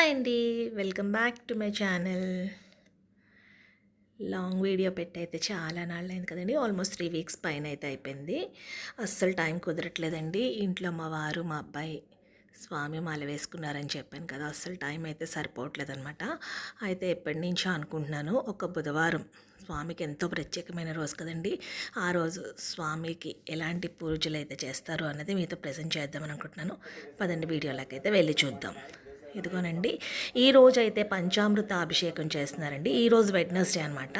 Hi అండి. Welcome back to my channel long video పెట్టయితే చాలా నాళ్ళు అయింది కదండి. ఆల్మోస్ట్ త్రీ వీక్స్ పైన అయితే అయిపోయింది. అస్సలు టైం కుదరట్లేదండి. ఇంట్లో మా వారు మా అబ్బాయి స్వామి మాల వేసుకున్నారని చెప్పాను కదా. అస్సలు టైం అయితే సరిపోవట్లేదు అనమాట అయితే ఎప్పటి నుంచో అనుకుంటున్నాను ఒక బుధవారం స్వామికి ఎంతో ప్రత్యేకమైన రోజు కదండి. ఆ రోజు స్వామికి ఎలాంటి పూజలు అయితే చేస్తారు అన్నది మీతో ప్రజెంట్ చేద్దామని అనుకుంటున్నాను. పదండి వీడియోలకైతే వెళ్ళి చూద్దాం. ఇదిగోనండి. ఈ రోజు అయితే పంచామృత అభిషేకం చేస్తున్నారండి. ఈ రోజు వెడ్నెస్డే అనమాట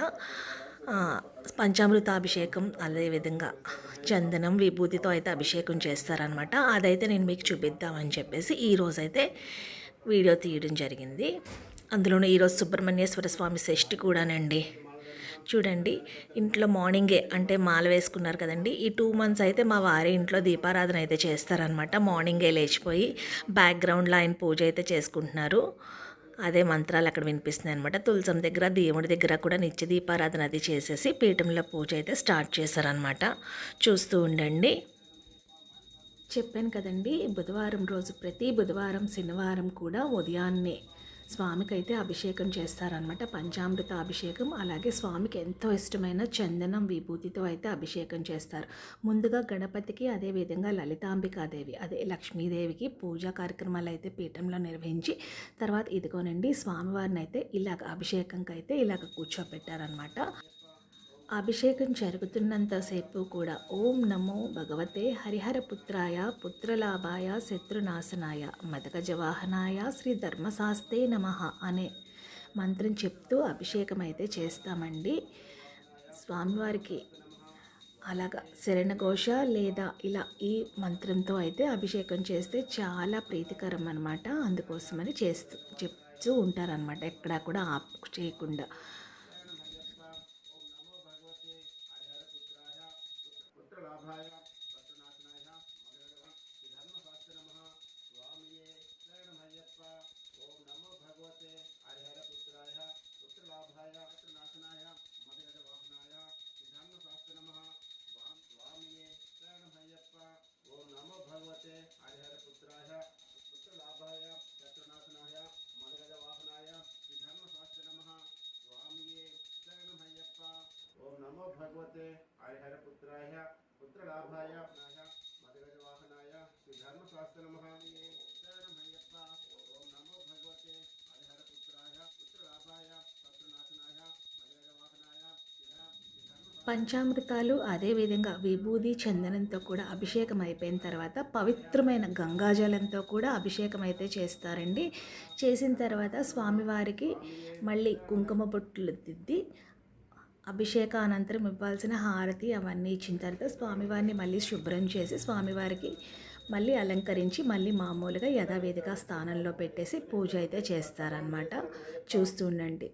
పంచామృత అభిషేకం అదేవిధంగా చందనం విభూతితో అయితే అభిషేకం చేస్తారనమాట అదైతే నేను మీకు చూపిద్దామని చెప్పేసి ఈ రోజైతే వీడియో తీయడం జరిగింది. అందులోనూ ఈరోజు సుబ్రహ్మణ్యేశ్వర స్వామి షష్ఠి కూడానండి. చూడండి ఇంట్లో మార్నింగే అంటే మాల వేసుకున్నారు కదండి. ఈ టూ మంత్స్ అయితే మా వారి ఇంట్లో దీపారాధన అయితే చేస్తారనమాట మార్నింగే లేచిపోయి బ్యాక్గ్రౌండ్లో ఆయన పూజ అయితే చేసుకుంటున్నారు. అదే మంత్రాలు అక్కడ వినిపిస్తున్నాయి అనమాట తులసం దగ్గర దేవుడి దగ్గర కూడా నిత్య దీపారాధన అది చేసేసి పీఠంలో పూజ అయితే స్టార్ట్ చేశారనమాట చూస్తూ ఉండండి. చెప్పాను కదండి బుధవారం రోజు ప్రతి బుధవారం శనివారం కూడా ఉదయాన్నే స్వామికి అయితే అభిషేకం చేస్తారనమాట పంచామృత అభిషేకం అలాగే స్వామికి ఎంతో ఇష్టమైన చందనం విభూతితో అయితే అభిషేకం చేస్తారు. ముందుగా గణపతికి అదేవిధంగా లలితాంబికాదేవి అదే లక్ష్మీదేవికి పూజా కార్యక్రమాలు అయితే పీఠంలో నిర్వహించి తర్వాత ఇదిగోనండి స్వామివారిని అయితే ఇలాగ అభిషేకంకి అయితే ఇలాగ కూర్చోపెట్టారనమాట అభిషేకం జరుగుతున్నంతసేపు కూడా ఓం నమో భగవతే హరిహర పుత్రాయ పుత్రలాభాయ శత్రునాశనాయ మదక జవాహనాయ శ్రీ ధర్మశాస్తే నమ అనే మంత్రం చెప్తూ అభిషేకం అయితే చేస్తామండి. స్వామివారికి అలాగా శరణఘోష లేదా ఇలా ఈ మంత్రంతో అయితే అభిషేకం చేస్తే చాలా ప్రీతికరం అనమాట అందుకోసమని చేస్తూ చెప్తూ ఉంటారనమాట ఎక్కడా కూడా ఆపు చేయకుండా. భగవతే హరిహరపుత్రాయ పుత్రలాభాయ మదగజవాహనాయ శ్రీ ధర్మశాస్త్ర మహానీయే శరణమయ్యప్ప ఓం నమో భగవతే హరిహరపుత్రాయ పుత్రలాభాయ మదగజవాహనాయ పంచామృతాలు అదేవిధంగా విభూది చందనంతో కూడా అభిషేకం అయిపోయిన తర్వాత పవిత్రమైన గంగాజలంతో కూడా అభిషేకం అయితే చేస్తారండి. చేసిన తర్వాత స్వామివారికి మళ్ళీ కుంకుమ బొట్లు దిద్ది అభిషేక అనంతరం ఇవ్వాల్సిన హారతి అవన్నీ ఇచ్చిన తర్వాత స్వామివారిని మళ్ళీ శుభ్రం చేసి స్వామివారికి మళ్ళీ అలంకరించి మళ్ళీ మామూలుగా యథావిధిగా స్థానంలో పెట్టేసి పూజ అయితే చేస్తారనమాట చూస్తుండండి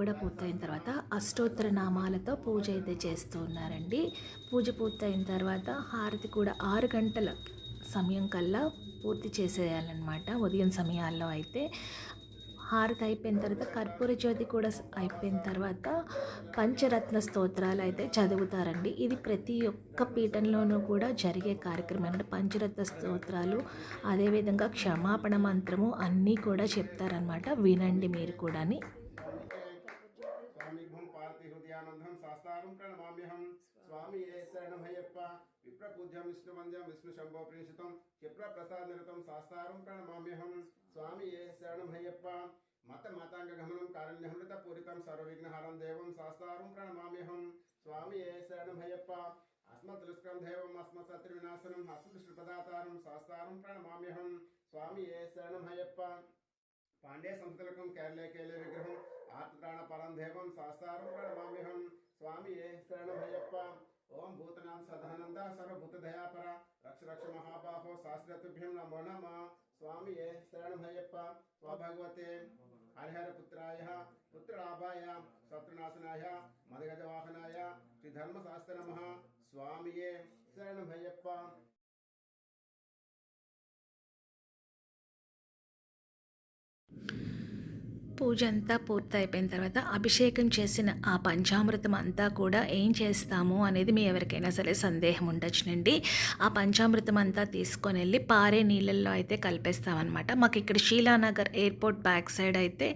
కూడా పూర్తయిన తర్వాత అష్టోత్తర నామాలతో పూజ అయితే చేస్తూ ఉన్నారండి. పూజ పూర్తయిన తర్వాత హారతి కూడా ఆరు గంటల సమయం కల్లా పూర్తి చేసేయాలన్నమాట. ఉదయం సమయాల్లో అయితే హారతి అయిపోయిన తర్వాత కర్పూర జ్యోతి కూడా అయిపోయిన తర్వాత పంచరత్న స్తోత్రాలు అయితే చదువుతారండి. ఇది ప్రతి ఒక్క పీఠంలోనూ కూడా జరిగే కార్యక్రమం అంటే పంచరత్న స్తోత్రాలు అదేవిధంగా క్షమాపణ మంత్రము అన్నీ కూడా చెప్తారనమాట వినండి మీరు కూడాని. స్వామి భూం పార్తి హృదయానందం శాస్త్రారం ప్రణమామ్యహం స్వామి ఏ శరణమయ్యప్ప విప్రపూజ్యం విష్ణువంద్యం విష్ణు శంభో ప్రేషితం క్షిప్ర ప్రసాద నిరతం శాస్త్రారం ప్రణమామ్యహం స్వామి ఏ శరణమయ్యప్ప మత మాతాంగ గమనం కారుణ్యమృత పూరితం సర్వవిఘ్నహారం దేవం శాస్త్రారం ప్రణమామ్యహం స్వామి ఏ శరణమయ్యప్ప అస్మత్ దుష్కరం దేవం అస్మత్ శత్రు వినాశనం అస్మత్ శ్రీపదాతారం శాస్త్రారం ప్రణమామ్యహం స్వామియే శరణమయ్యప్ప పాండే సంస్థలకం కేరళే కేలే విగ్రహం ఆత్మప్రాణ పరం దేవం శాస్త్రారం ప్రణమామ్యహం స్వామియే శరణమయ్యప్ప ఓం భూతనాథ్ సదానంద సర్వభూత దయాపర రక్ష రక్ష మహాబాహో శాస్త్రతుభ్యం నమో నమ స్వామియే శరణమయ్యప్ప స్వభగవతే హరిహర పుత్రాయ పుత్రలాభాయ శత్రునాశనాయ మదగజవాహనాయ శ్రీ ధర్మశాస్త్ర నమ పూజ అంతా పూర్తయిపోయిన తర్వాత అభిషేకం చేసిన ఆ పంచామృతం అంతా కూడా ఏం చేస్తాము అనేది మీ ఎవరికైనా సరే సందేహం ఉండొచ్చునండి. ఆ పంచామృతం అంతా తీసుకొని వెళ్ళి పారే నీళ్ళల్లో అయితే కలిపేస్తామన్నమాట. మాకు ఇక్కడ శీలానగర్ ఎయిర్పోర్ట్ బ్యాక్ సైడ్ అయితే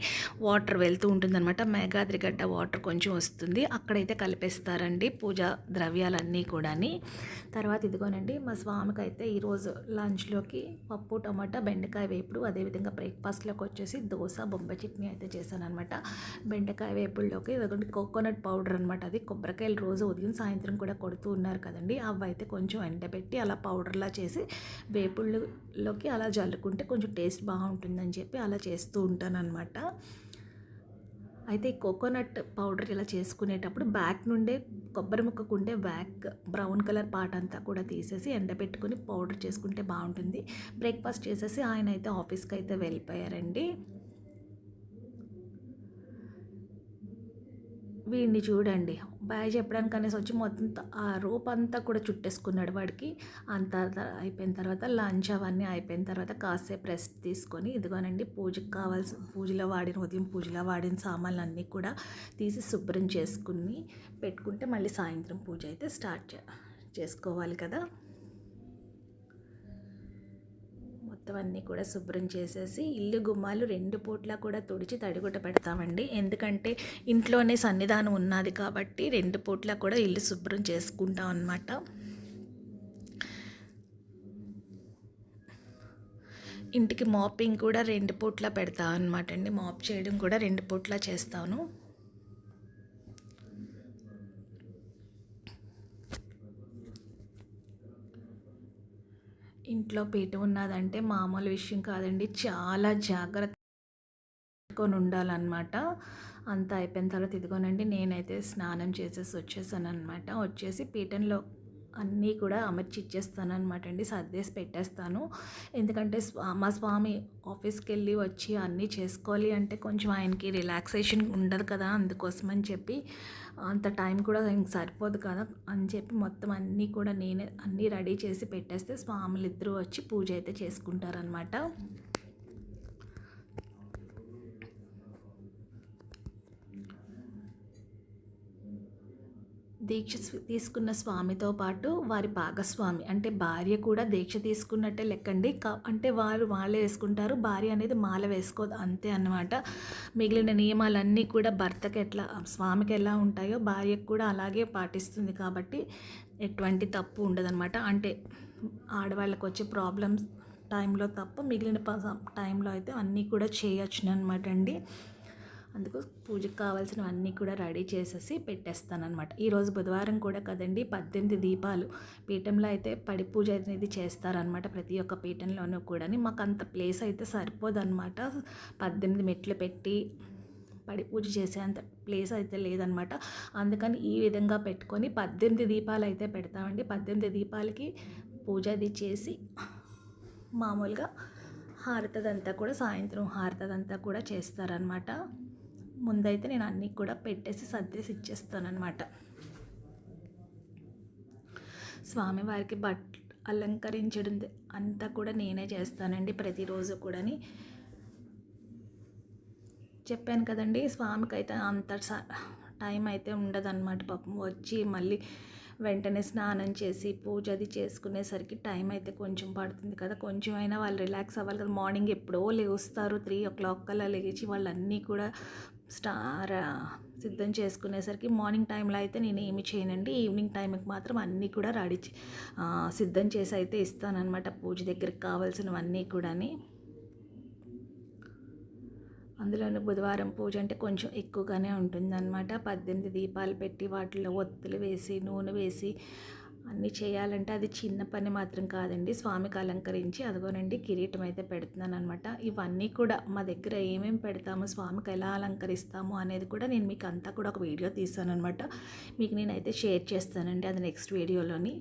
వాటర్ వెళ్తూ ఉంటుందన్నమాట. మేఘాద్రి గడ్డ వాటర్ కొంచెం వస్తుంది. అక్కడైతే కలిపేస్తారండి పూజా ద్రవ్యాలన్నీ కూడాని. తర్వాత ఇదిగోనండి మా స్వామికి అయితే ఈరోజు లంచ్లోకి పప్పు టమాటా బెండకాయ వేపుడు అదేవిధంగా బ్రేక్ఫాస్ట్లోకి వచ్చేసి దోశ బొంబాయి చట్నీ అయితే చేశాను అనమాట బెండకాయ వేపుల్లోకి ఇదిగోండి కోకోనట్ పౌడర్ అనమాట అది. కొబ్బరికాయలు రోజు ఉదయం సాయంత్రం కూడా కొడుతూ ఉన్నారు కదండి. అవి అయితే కొంచెం ఎండబెట్టి అలా పౌడర్లా చేసి వేపుళ్ళలోకి అలా జల్లుకుంటే కొంచెం టేస్ట్ బాగుంటుందని చెప్పి అలా చేస్తూ ఉంటాను అనమాట అయితే ఈ కోకోనట్ పౌడర్ ఇలా చేసుకునేటప్పుడు బ్యాక్ నుండే కొబ్బరి ముక్కకుండే బ్యాక్ బ్రౌన్ కలర్ పార్ట్ అంతా కూడా తీసేసి ఎండబెట్టుకుని పౌడర్ చేసుకుంటే బాగుంటుంది. బ్రేక్ఫాస్ట్ చేసేసి ఆయన అయితే ఆఫీస్కి అయితే వెళ్ళిపోయారండి. వీడిని చూడండి. బాయ్ చెప్పడానికి అనేసి వచ్చి మొత్తం ఆ రోప్ అంతా కూడా చుట్టేసుకున్నాడు వాడికి. అంత అయిపోయిన తర్వాత లంచ్ అవన్నీ అయిపోయిన తర్వాత కాసేపు రెస్ట్ తీసుకొని ఇదిగోనండి పూజకి కావాల్సిన పూజలో వాడిన ఉదయం పూజలో వాడిన సామాన్లు అన్నీ కూడా తీసి శుభ్రం చేసుకుని పెట్టుకుంటే మళ్ళీ సాయంత్రం పూజ అయితే స్టార్ట్ చే- చేసుకోవాలి కదా. మొత్తం అన్నీ కూడా శుభ్రం చేసేసి ఇల్లు గుమ్మాలు రెండు పూట్ల కూడా తుడిచి తడిగుట పెడతామండి. ఎందుకంటే ఇంట్లోనే సన్నిధానం ఉన్నది కాబట్టి రెండు పూట్ల కూడా ఇల్లు శుభ్రం చేసుకుంటాం అన్నమాట. ఇంటికి మాపింగ్ కూడా రెండు పూట్ల పెడతా అనమాట అండి. మాప్ చేయడం కూడా రెండు పూట్ల చేస్తాను. ఇంట్లో పీట ఉన్నదంటే మామూలు విషయం కాదండి. చాలా జాగ్రత్త పెట్టుకొని ఉండాలన్నమాట అంతా అయిపోయిన తర్వాత ఇదిగోనండి నేనైతే స్నానం చేసేసి వచ్చేసాను అనమాట వచ్చేసి పీఠంలో అన్నీ కూడా అమర్చి ఇచ్చేస్తాను అనమాట అండి సర్దేసి పెట్టేస్తాను. ఎందుకంటే మా స్వామి ఆఫీస్కి వెళ్ళి వచ్చి అన్నీ చేసుకోవాలి అంటే కొంచెం ఆయనకి రిలాక్సేషన్ ఉండదు కదా అందుకోసం అని చెప్పి అంత టైం కూడా ఇంక సరిపోదు కదా అని చెప్పి మొత్తం అన్నీ కూడా నేనే అన్నీ రెడీ చేసి పెట్టేస్తే స్వాములు ఇద్దరు వచ్చి పూజ అయితే చేసుకుంటారనమాట దీక్ష తీసుకున్న స్వామితో పాటు వారి భాగస్వామి అంటే భార్య కూడా దీక్ష తీసుకున్నట్టే లెక్కండి. కా అంటే వారు వాళ్ళే వేసుకుంటారు. భార్య అనేది మాల వేసుకోదు. అంతే అన్నమాట. మిగిలిన నియమాలన్నీ కూడా భర్తకి ఎట్లా స్వామికి ఎలా ఉంటాయో భార్యకు కూడా అలాగే పాటిస్తుంది కాబట్టి ఎటువంటి తప్పు ఉండదన్నమాట. అంటే ఆడవాళ్ళకి వచ్చే ప్రాబ్లమ్స్ టైంలో తప్ప మిగిలిన ప- టైంలో అయితే అన్నీ కూడా చేయొచ్చు అనమాట అండి. అందుకు పూజకు కావాల్సినవన్నీ కూడా రెడీ చేసేసి పెట్టేస్తాను అనమాట ఈరోజు బుధవారం కూడా కదండి పద్దెనిమిది దీపాలు. పీఠంలో అయితే పడి పూజ అనేది చేస్తారనమాట ప్రతి ఒక్క పీఠంలోనూ కూడా మాకు అంత ప్లేస్ అయితే సరిపోదన్నమాట. పద్దెనిమిది మెట్లు పెట్టి పడి పూజ చేసేంత ప్లేస్ అయితే లేదనమాట అందుకని ఈ విధంగా పెట్టుకొని పద్దెనిమిది దీపాలు అయితే పెడతామండి. పద్దెనిమిది దీపాలకి పూజ అది చేసి మామూలుగా హారతదంతా కూడా సాయంత్రం హారతదంతా కూడా చేస్తారనమాట ముందైతే నేను అన్నీ కూడా పెట్టేసి సర్దేసి ఇచ్చేస్తానమాట స్వామివారికి బట్ అలంకరించడం అంతా కూడా నేనే చేస్తానండి ప్రతిరోజు కూడాని. చెప్పాను కదండి స్వామికి అయితే అంత స- టైం అయితే ఉండదన్నమాట పాపం. వచ్చి మళ్ళీ వెంటనే స్నానం చేసి పూజ అది చేసుకునేసరికి టైం అయితే కొంచెం పడుతుంది కదా. కొంచెం అయినా వాళ్ళు రిలాక్స్ అవ్వాలి కదా. మార్నింగ్ ఎప్పుడో లేస్తారు. త్రీ ఓ క్లాక్ కల్లా లేచి వాళ్ళన్నీ కూడా స్టార్ సిద్ధం చేసుకునేసరికి మార్నింగ్ టైంలో అయితే నేను ఏమి చేయనండి. ఈవినింగ్ టైంకి మాత్రం అన్నీ కూడా రెడీ సిద్ధం చేసి అయితే ఇస్తానన్నమాట. పూజ దగ్గరికి కావాల్సినవన్నీ కూడాని. అందులోనూ బుధవారం పూజ అంటే కొంచెం ఎక్కువగానే ఉంటుందన్నమాట. పద్దెనిమిది దీపాలు పెట్టి వాటిలో ఒత్తులు వేసి నూనె వేసి అన్నీ చేయాలంటే అది చిన్న పని మాత్రం కాదండి. స్వామికి అలంకరించి అదిగోనండి కిరీటం అయితే పెడుతున్నాను అనమాట ఇవన్నీ కూడా మా దగ్గర ఏమేమి పెడతాము స్వామికి ఎలా అలంకరిస్తాము అనేది కూడా నేను మీకు అంతా కూడా ఒక వీడియో తీసాను అనమాట మీకు నేనైతే షేర్ చేస్తానండి అది నెక్స్ట్ వీడియోలోని.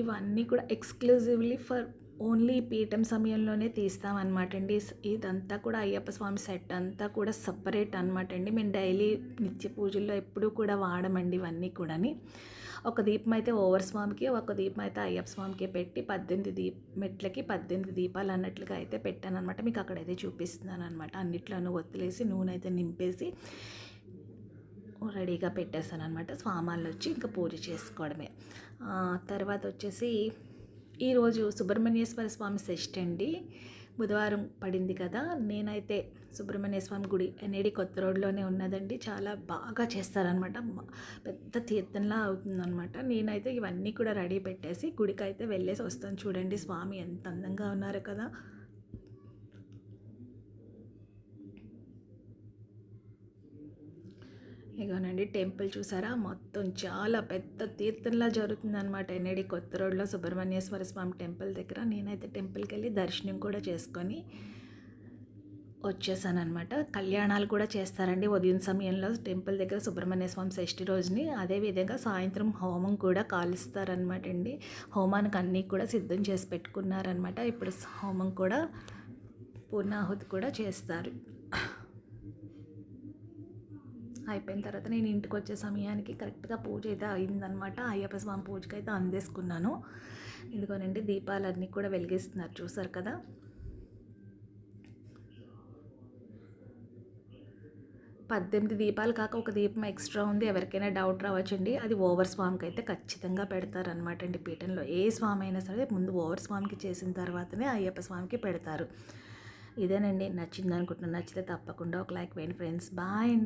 ఇవన్నీ కూడా ఎక్స్క్లూజివ్లీ ఫర్ ఓన్లీ పీఠం సమయంలోనే తీస్తామన్నమాట అండి. ఇదంతా కూడా అయ్యప్ప స్వామి సెట్ అంతా కూడా సపరేట్ అనమాట అండి. మేము డైలీ నిత్య పూజల్లో ఎప్పుడూ కూడా వాడమండి ఇవన్నీ కూడాని. ఒక దీపం అయితే ఓవర్ స్వామికి ఒక దీపం అయితే అయ్యప్ప స్వామికి పెట్టి పద్దెనిమిది దీప్ మెట్లకి పద్దెనిమిది దీపాలు అన్నట్లుగా అయితే పెట్టాను అనమాట మీకు అక్కడైతే చూపిస్తున్నాను అనమాట అన్నిట్లోనూ వదిలేసి నూనె అయితే నింపేసి రెడీగా పెట్టేస్తాను అనమాట స్వామాలు వచ్చి ఇంకా పూజ చేసుకోవడమే. తర్వాత వచ్చేసి ఈరోజు సుబ్రహ్మణ్యేశ్వర స్వామి షష్ఠి అండి. బుధవారం పడింది కదా. నేనైతే సుబ్రహ్మణ్య స్వామి గుడి ఎన్ఏడి కొత్త రోడ్లోనే ఉన్నదండి. చాలా బాగా చేస్తారనమాట పెద్ద తీర్థంలా అవుతుందనమాట నేనైతే ఇవన్నీ కూడా రెడీ పెట్టేసి గుడికి అయితే వెళ్ళేసి వస్తాను చూడండి. స్వామి ఎంత అందంగా ఉన్నారు కదా. ఇగోనండి టెంపుల్ చూసారా? మొత్తం చాలా పెద్ద తీర్థంలా జరుగుతుంది అనమాట ఎన్ఏడి కొత్త రోడ్లో సుబ్రహ్మణ్యేశ్వర స్వామి టెంపుల్ దగ్గర. నేనైతే టెంపుల్కి వెళ్ళి దర్శనం కూడా చేసుకొని వచ్చేసాను అనమాట కళ్యాణాలు కూడా చేస్తారండి. ఉదయం సమయంలో టెంపుల్ దగ్గర సుబ్రహ్మణ్య స్వామి షష్ఠి రోజుని. అదేవిధంగా సాయంత్రం హోమం కూడా కాలుస్తారనమాట అండి. హోమానికి అన్నీ కూడా సిద్ధం చేసి పెట్టుకున్నారనమాట ఇప్పుడు హోమం కూడా పూర్ణాహుతి కూడా చేస్తారు. అయిపోయిన తర్వాత నేను ఇంటికి వచ్చే సమయానికి కరెక్ట్గా పూజ అయితే అయిందనమాట. అయ్యప్ప స్వామి పూజకి అయితే అందేసుకున్నాను. ఇదిగోనండి దీపాలన్నీ కూడా వెలిగిస్తున్నారు. చూసారు కదా? పద్దెనిమిది దీపాలు కాక ఒక దీపం ఎక్స్ట్రా ఉంది. ఎవరికైనా డౌట్ రావచ్చండి. అది ఓవర్ స్వామికి అయితే ఖచ్చితంగా పెడతారనమాట అండి పీఠంలో. ఏ స్వామి అయినా సరే ముందు ఓవర్ స్వామికి చేసిన తర్వాతనే అయ్యప్ప స్వామికి పెడతారు. ఇదేనండి. నచ్చింది అనుకుంటున్నాను నచ్చితే తప్పకుండా ఒక లైక్ వేయండి ఫ్రెండ్స్. బాయ్ అండి.